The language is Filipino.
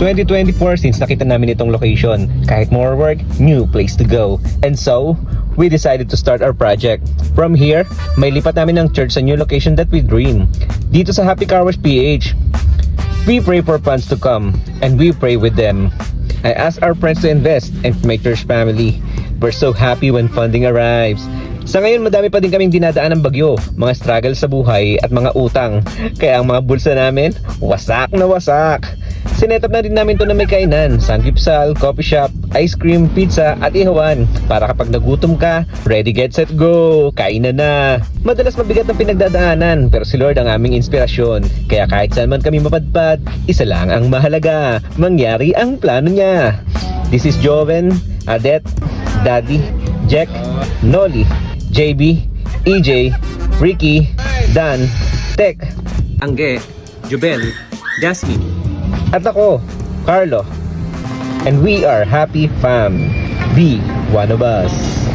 2024 since nakita namin itong location. Kahit more work, new place to go. And so, we decided to start our project. From here, may lipat namin ng church sa new location that we dream. Dito sa Happy Car Wash PH. We pray for funds to come and we pray with them. I ask our friends to invest and my church family. We're so happy when funding arrives. Sa ngayon, madami pa din kaming dinadaan ng bagyo, mga struggle sa buhay at mga utang. Kaya ang mga bulsa namin, wasak na wasak. Sinetap na rin namin to na may kainan, sangkipsal, coffee shop, ice cream, pizza at ihawan. Para kapag nagutom ka, ready, get, set, go! Kainan na! Madalas mabigat ang pinagdadaanan, pero si Lord ang aming inspirasyon. Kaya kahit saan man kami mapadpad, isa lang ang mahalaga, mangyari ang plano niya. This is Joven, Adet, Daddy, Jack, Nolly, JB, EJ, Ricky, Dan, Tek, Angge, Jubel, Jasmine, at ako, Carlo. And we are Happy Fam. Be one of us.